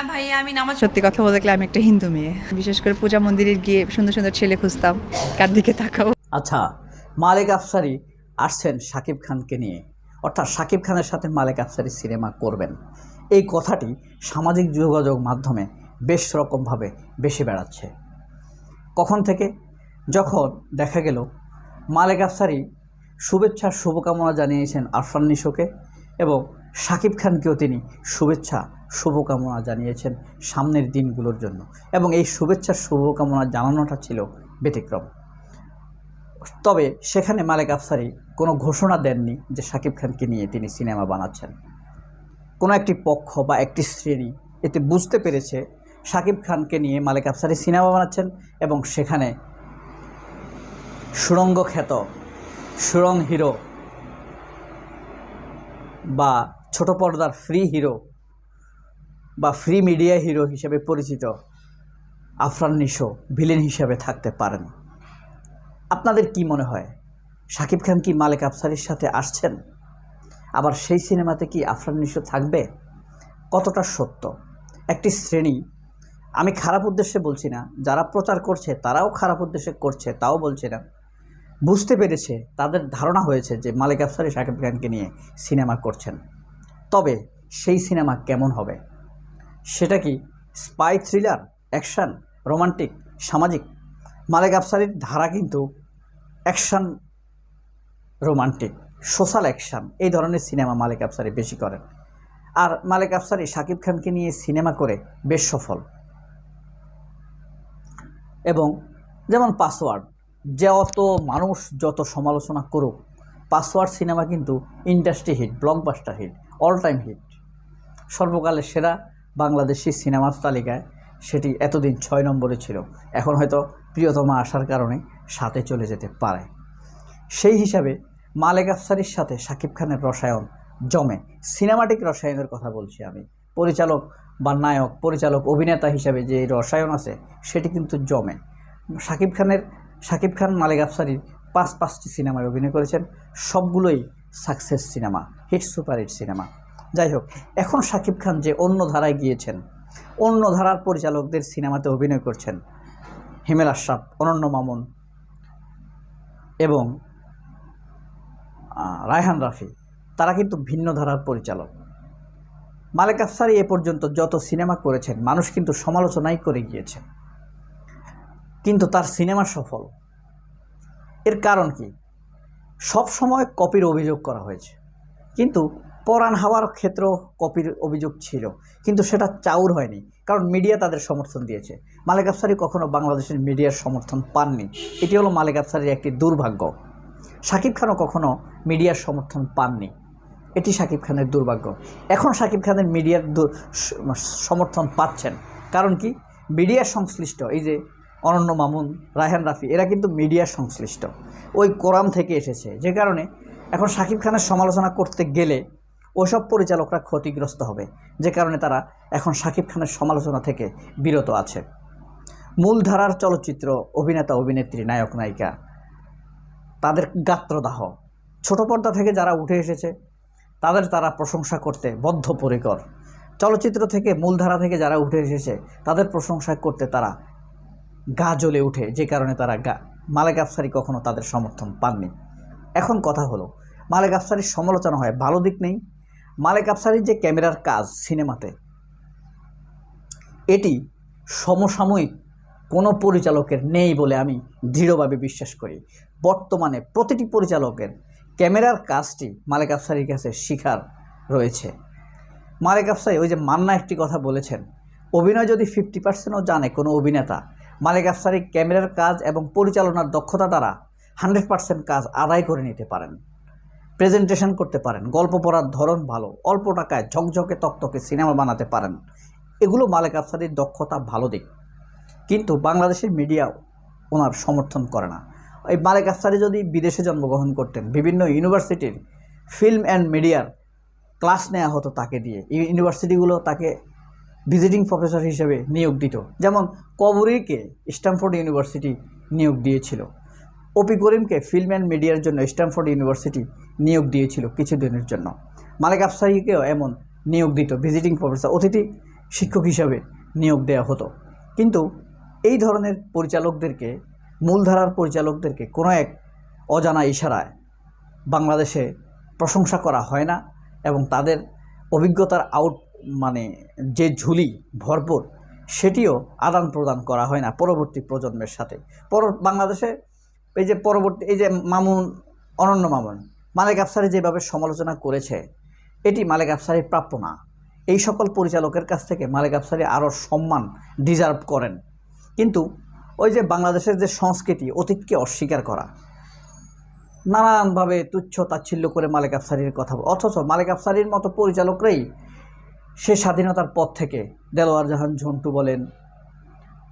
হ্যাঁ ভাইয়া আমি নামাজ সত্যি কথা বলতে গেলে আমি একটা হিন্দু মেয়ে। বিশেষ করে পূজা মন্দিরে গিয়ে সুন্দর সুন্দর ছেলে খুঁজতাম কার দিকে তাকাও আচ্ছা মালেক আফসারি আসছেন শাকিব খানকে নিয়ে। অর্থাৎ শাকিব খানের সাথে মালেক আফসারি সিনেমা করবেন। এই কথাটি সামাজিক যোগাযোগ মাধ্যমে বেশ রকমভাবে বেশি বেড়াচ্ছে। কখন থেকে? যখন দেখা গেল মালেক আফসারি শুভেচ্ছার শুভকামনা জানিয়েছেন আরফান নিশোকে এবং শাকিব খানকেও তিনি শুভেচ্ছা শুভকামনা জানিয়েছেন সামনের দিনগুলোর জন্য এবং এই শুভেচ্ছার শুভকামনা জানানোটা ছিল ব্যতিক্রম। তবে সেখানে মালেক আফসারি কোনো ঘোষণা দেননি যে শাকিব খানকে নিয়ে তিনি সিনেমা বানাচ্ছেন। কোনো একটি পক্ষ বা একটি শ্রেণি এতে বুঝতে পেরেছে শাকিব খানকে নিয়ে মালেক আফসারি সিনেমা বানাচ্ছেন এবং সেখানে সুরঙ্গ খ্যাত সুরং হিরো বা ছোট পর্দার ফ্রি হিরো বা ফ্রি মিডিয়া হিরো হিসেবে পরিচিত আফরান নিশো ভিলেন হিসেবে থাকতে পারেন। আপনাদের কি মনে হয়? শাকিব খান কি মালেক আফসারির সাথে আসছেন? আবার সেই সিনেমাতে কি আফরান নিশো থাকবে? কতটা সত্য? একটি শ্রেণি। আমি খারাপ উদ্দেশ্যে বলছি না, যারা প্রচার করছে তারাও খারাপ উদ্দেশ্যে করছে, তাও বলছি না। বুঝতে পেরেছে, তাদের ধারণা হয়েছে যে মালিক আফসারি শাকিব খানকে নিয়ে সিনেমা করছেন। তবে সেই সিনেমা কেমন হবে? সেটা কি? স্পাই থ্রিলার, অ্যাকশান, রোমান্টিক, সামাজিক। মালেক আফসারির ধারা কিন্তু অ্যাকশান, রোমান্টিক, সোশ্যাল অ্যাকশান। এই ধরনের সিনেমা মালেক আফসারি বেশি করেন। আর মালেক আফসারি শাকিব খানকে নিয়ে সিনেমা করে বেশ সফল। এবং যেমন পাসওয়ার্ড যত মানুষ যত সমালোচনা করুক, পাসওয়ার্ড সিনেমা কিন্তু industry hit, blockbuster hit all time hit সর্বকালের সেরা বাংলাদেশি সিনেমার তালিকায় সেটি এতদিন ছয় নম্বরে ছিল। এখন হয়তো প্রিয়তমা আসার কারণে সাথে চলে যেতে পারে। সেই হিসাবে মালেক আফসারির সাথে শাকিব খানের রসায়ন জমে। সিনেমাটিক রসায়নের কথা বলছি আমি। পরিচালক বা নায়ক, পরিচালক, অভিনেতা হিসাবে যে রসায়ন আছে, সেটি কিন্তু জমে। শাকিব খানের, শাকিব খান, মালেক আফসারি পাঁচ পাঁচটি সিনেমায় অভিনয় করেছেন। সবগুলোই success cinema, hit super hit cinema. যাই হোক এখন শাকিব খান যে অন্য ধারায় গিয়েছেন, অন্য ধারার পরিচালকদের সিনেমাতে অভিনয় করছেন, হিমেল আশরাফ, অনন্য মামুন এবং রায়হান রাফি, তারা কিন্তু ভিন্ন ধারার পরিচালক। মালেক আফসারি এ পর্যন্ত যত সিনেমা করেছেন, মানুষ কিন্তু সমালোচনাই করে গিয়েছেন। কিন্তু তার সিনেমা সফল। এর কারণ কি? সব সময় কপির অভিযোগ করা হয়েছে। কিন্তু পরাণ হাওয়ার ক্ষেত্রেও কপির অভিযোগ ছিল, কিন্তু সেটা চাউর হয়নি, কারণ মিডিয়া তাদের সমর্থন দিয়েছে। মালিক আফসারি কখনও বাংলাদেশের মিডিয়ার সমর্থন পাননি। এটি হলো মালিক আফসারির একটি দুর্ভাগ্য। শাকিব খানও কখনও মিডিয়ার সমর্থন পাননি। এটি শাকিব খানের দুর্ভাগ্য। এখন শাকিব খানের মিডিয়ার সমর্থন পাচ্ছেন। কারণ কি? মিডিয়ার সংশ্লিষ্ট, এই যে অনন্য মামুন, রায়হান রাফি, এরা কিন্তু মিডিয়ার সংশ্লিষ্ট। ওই কোরআন থেকে এসেছে। যে কারণে এখন শাকিব খানের সমালোচনা করতে গেলে ওসব পরিচালকরা ক্ষতিগ্রস্ত হবে, যে কারণে তারা এখন শাকিব খানের সমালোচনা থেকে বিরত আছে। মূলধারার চলচ্চিত্র অভিনেতা, অভিনেত্রী, নায়ক, নায়িকা, তাদের গাত্রদাহ। ছোট পর্দা থেকে যারা উঠে এসেছে, তাদের তারা প্রশংসা করতে বদ্ধপরিকর। চলচ্চিত্র থেকে মূলধারা থেকে যারা উঠে এসেছে, তাদের প্রশংসা করতে তারা গা জ্বলে উঠে, যে কারণে তারা গা, মালেক আফসারি কখনো তাদের সমর্থন পাননি। এখন কথা হলো, মালেক আফসারির সমালোচনা হয় ভালো দিক নেই মালেক আফসারির যে ক্যামেরার কাজ সিনেমাতে, এটি সমসাময়িক কোনো পরিচালকের নেই বলে আমি দৃঢ়ভাবে বিশ্বাস করি। বর্তমানে প্রতিটি পরিচালকের ক্যামেরার কাজটি মালেক আফসারির কাছে শিখার রয়েছে। মালেক আফসারি, ওই যে মান্না একটি কথা বলেছেন, অভিনয় যদি ফিফটি পার্সেন্টও জানে কোনো অভিনেতা, মালেক আফসারি ক্যামেরার কাজ এবং পরিচালনার দক্ষতা দ্বারা হান্ড্রেড পার্সেন্ট কাজ আদায় করে নিতে পারেন। প্রেজেন্টেশন করতে পারেন। গল্প পড়ার ধরন ভালো, অল্প টাকায় ঝকঝকে তকতকে সিনেমা বানাতে পারেন। এগুলো মালেক আফসারির দক্ষতা ভালো দিক। কিন্তু বাংলাদেশের মিডিয়া ওনার সমর্থন করে না। এই মালেক আফসারি যদি বিদেশে জন্মগ্রহণ করতেন, বিভিন্ন ইউনিভার্সিটির ফিল্ম অ্যান্ড মিডিয়ার ক্লাস নেওয়া হতো তাকে দিয়ে। ইউনিভার্সিটিগুলো তাকে ভিজিটিং প্রফেসর হিসেবে নিয়োগ দিত। যেমন কবরীকে স্ট্যামফোর্ড ইউনিভার্সিটি নিয়োগ দিয়েছিল। ওপি করিমকে ফিল্ম অ্যান্ড মিডিয়ার জন্য স্ট্যামফোর্ড ইউনিভার্সিটি নিয়োগ দিয়েছিল কিছুদিনের জন্য। মালিক আফসারিকেও এমন নিয়োগ দিত ভিজিটিং প্রফেসর অতিথি শিক্ষক হিসাবে নিয়োগ দেওয়া হতো। কিন্তু এই ধরনের পরিচালকদেরকে, মূলধারার পরিচালকদেরকে কোনো এক অজানা ইশারায় বাংলাদেশে প্রশংসা করা হয় না এবং তাদের অভিজ্ঞতার আউট মানে যে ঝুলি ভরপুর, সেটিও আদান প্রদান করা হয় না পরবর্তী প্রজন্মের সাথে। পর, বাংলাদেশে এই যে পরবর্তী, এই যে মামুন, অনন্য মামুন মালেক আফসারি যেভাবে সমালোচনা করেছে, এটি মালেক আফসারির প্রাপ্য না। এই সকল পরিচালকের কাছ থেকে মালেক আফসারি আরও সম্মান ডিজার্ভ করেন। কিন্তু ওই যে বাংলাদেশের যে সংস্কৃতি, অতীতকে অস্বীকার করা, নানানভাবে তুচ্ছ তাচ্ছিল্য করে মালিক আফসারির কথা, অথচ মালিক আফসারির মতো পরিচালকরাই সে স্বাধীনতার পথ থেকে দেলোয়ার জাহান ঝন্টু বলেন,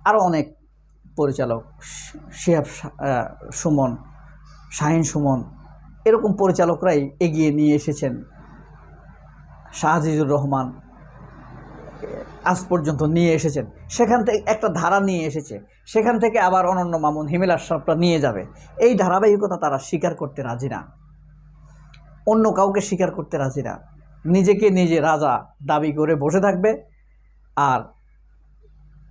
আরও অনেক পরিচালক শিহাব সুমন, শাহিন সুমন এরকম পরিচালকরাই এগিয়ে নিয়ে এসেছেন শাহজিজুর রহমান। আজ পর্যন্ত নিয়ে এসেছেন। সেখান থেকে একটা ধারা নিয়ে এসেছে। সেখান থেকে আবার অনন্য মামুন হিমেল আশরাফরা নিয়ে যাবে। এই ধারাবাহিকতা তারা স্বীকার করতে রাজি না। অন্য কাউকে স্বীকার করতে রাজি না। নিজেকে নিজে রাজা দাবি করে বসে থাকবে আর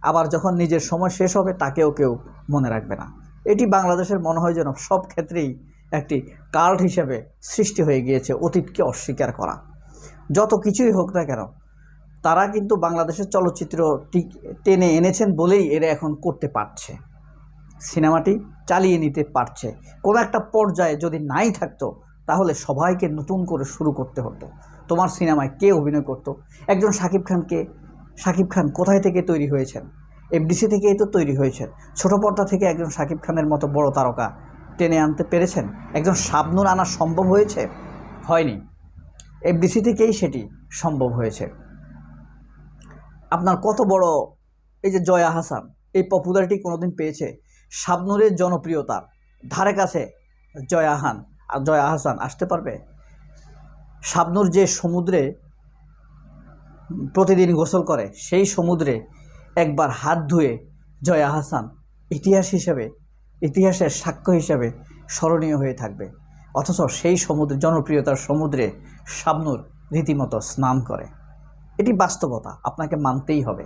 আবার যখন নিজের সময় শেষ হবে তাকেও কেউ মনে রাখবে না। এটি বাংলাদেশের মনে হয় যেন সব ক্ষেত্রেই একটি কাল্ট হিসেবে সৃষ্টি হয়ে গিয়েছে অতীতকে অস্বীকার করা। যত কিছুই হোক না কেন, তারা কিন্তু বাংলাদেশের চলচ্চিত্র টেনে এনেছেন বলেই এরা এখন করতে পারছে। সিনেমাটি চালিয়ে নিতে পারছে। কোনো একটা পর্যায়ে যদি নাই থাকতো, তাহলে সবাইকে নতুন করে শুরু করতে হতো। তোমার সিনেমায় কে অভিনয় করতো? একজন শাকিব খানকে শাকিব খান কোথায় থেকে তৈরি হয়েছেন? এফডিসি থেকেই তো তৈরি হয়েছেন। ছোট পর্দা থেকে একজন শাকিব খানের মতো বড় তারকা টেনে আনতে পেরেছেন? একজন শাবনুর আনা সম্ভব হয়েছে? হয়নি। এফডিসি থেকেই সেটি সম্ভব হয়েছে। আপনার কত বড় এই যে জয়া হাসান, এই পপুলারিটি কোনোদিন পেয়েছে? শাবনুরের জনপ্রিয়তা, ধারে কাছে জয়া হান, আর জয়া হাসান আসতে পারবে? শাবনুর যে সমুদ্রে প্রতিদিন গোসল করে, সেই সমুদ্রে একবার হাত ধুয়ে জয়া হাসান ইতিহাস হিসেবে ইতিহাসের সাক্ষ্য হিসাবে স্মরণীয় হয়ে থাকবে। অথচ সেই সমুদ্র, জনপ্রিয়তার সমুদ্রে শাবনুর রীতিমতো স্নান করে। এটি বাস্তবতা, আপনাকে মানতেই হবে।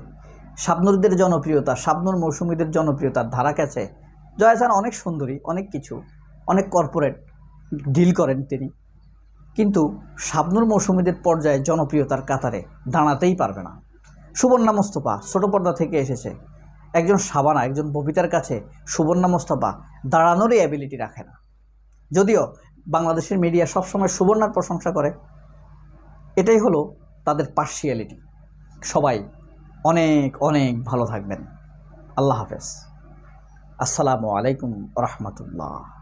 শাবনুরদের জনপ্রিয়তা, শাবনুর মৌসুমীদের জনপ্রিয়তার ধারা কাছে জয়াসান অনেক সুন্দরী, অনেক কিছু, অনেক কর্পোরেট ডিল করেন তিনি। কিন্তু শাবনুর মৌসুমীদের পর্যায়ে জনপ্রিয়তার কাতারে দাঁড়াতেই পারবে না। সুবর্ণা মোস্তফা ছোট পর্দা থেকে এসেছে। একজন সাবানা, একজন ববিতার কাছে সুবর্ণা মোস্তফা দাঁড়ানোরই অ্যাবিলিটি রাখে না। যদিও বাংলাদেশের মিডিয়া সবসময় সুবর্ণার প্রশংসা করে, এটাই হলো তাদের পার্সিয়ালিটি সবাই অনেক অনেক ভালো থাকবেন। আল্লাহ হাফেজ। আসসালামু আলাইকুম রহমতুল্লাহ।